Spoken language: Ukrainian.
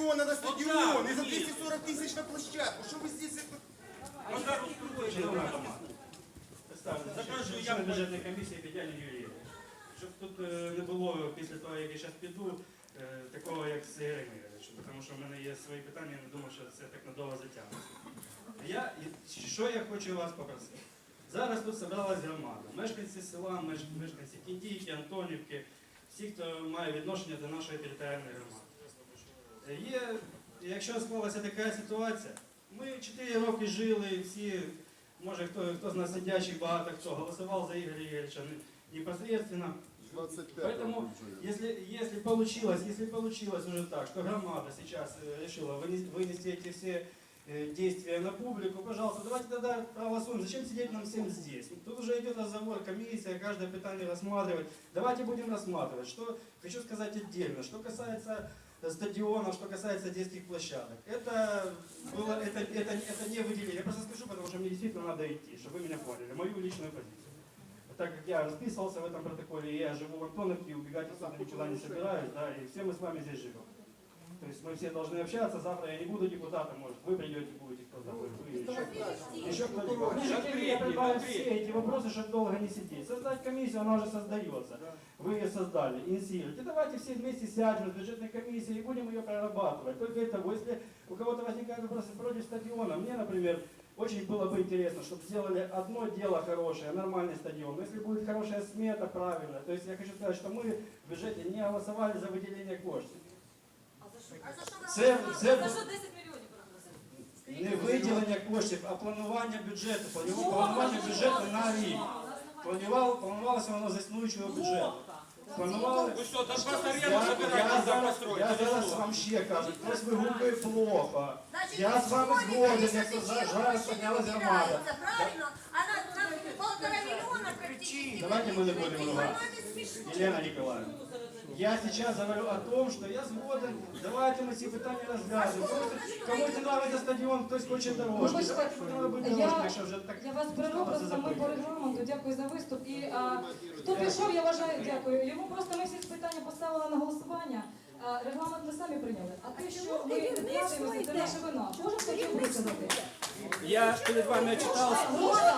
миллиона на стадион да, и за нет. 240 тысяч на площадку. Что вы здесь... это- Базар устроїть. Шановна громада, представлю, Закажу, я член б- бюджетної комісії Тетяна Юрієва. Щоб тут е, не було після того, як я зараз піду, е, такого як з Ігорем Ігоровичем, тому що в мене є свої питання, я не думаю, що це так надовго затягнеться. Я, і що я хочу вас попросити? Зараз тут зібралась громада, мешканці села, меш- мешканці Кіндійки, Антонівки, всі, хто має відношення до нашої територіальної громади. Е, Є, якщо склалася така ситуація, ми 4 роки жили, всі, може хто, хто з нас сидячих, багато хто голосував за Ігоря Ігоровича не- непосредственно. 25 Поэтому, если, если получилось, если получилось уже так, что громада сейчас э, решила вынес- вынести эти все э, действия на публику, пожалуйста, давайте тогда проголосуем. Зачем сидеть нам всем здесь? Тут уже идет разговор, комиссия, каждое питание рассматривать. Давайте будем рассматривать. Что хочу сказать отдельно. Что касается э, стадионов, что касается детских площадок. Это, было, это, это, это не выделили. Я просто скажу, потому что мне действительно надо идти, чтобы вы меня поняли. Мою личную позицию. Так как я расписывался в этом протоколе, я живу в Антоновке, убегать отсюда никуда не собираюсь, да, и все мы с вами здесь живем. То есть мы все должны общаться, завтра я не буду депутатом, может, вы придете, будете кто-то, еще, еще кто-нибудь. Я предлагаю все эти вопросы, чтобы долго не сидеть. Создать комиссию, она уже создается. Вы ее создали, инициируете. Давайте все вместе сядем в бюджетной комиссии и будем ее прорабатывать. Только это, если у кого-то возникают вопросы против стадиона, мне, например, очень было бы интересно, чтобы сделали одно дело хорошее, нормальный стадион. Но если будет хорошая смета, правильно. То есть я хочу сказать, что мы в бюджете не голосовали за выделение коштів. Це, це За що 10 мільйонів проголосили? не виділення коштів, а планування бюджету. Планування планування бюджету на рік. Планувало, планувалося воно з існуючого бюджету. Планували. Ви що, Донбас Я, арену я, забираєте за зараз, постройку? я Ти зараз що? вам ще кажу, хтось вигукує плохо. Значит, Я с вами школьника, сгоден, если если за- тысяча зараз грошей поднялась не громада. выделяется, Правильно? Она нам полтора миллиона практически. Давайте мы не будем выделили. ругаться. Ну, я сейчас говорю о том, что я згоден, давайте мы ці питання розглянемо. Комусь- Комусь не нравиться стадіон, хтось хоче дорожки. Вибачте, Давайте будемо робити я- дорожки, якщо вже так Я вас перерву, просто ми по регламенту. Дякую за виступ. І а, хто пішов, я вважаю, дякую. Йому просто ми всі питання поставили на голосування. А, регламент ми самі прийняли. А те, що ми вкладаємося, це наша вина. Кожен хотів висадити. Я перед вами. Можна?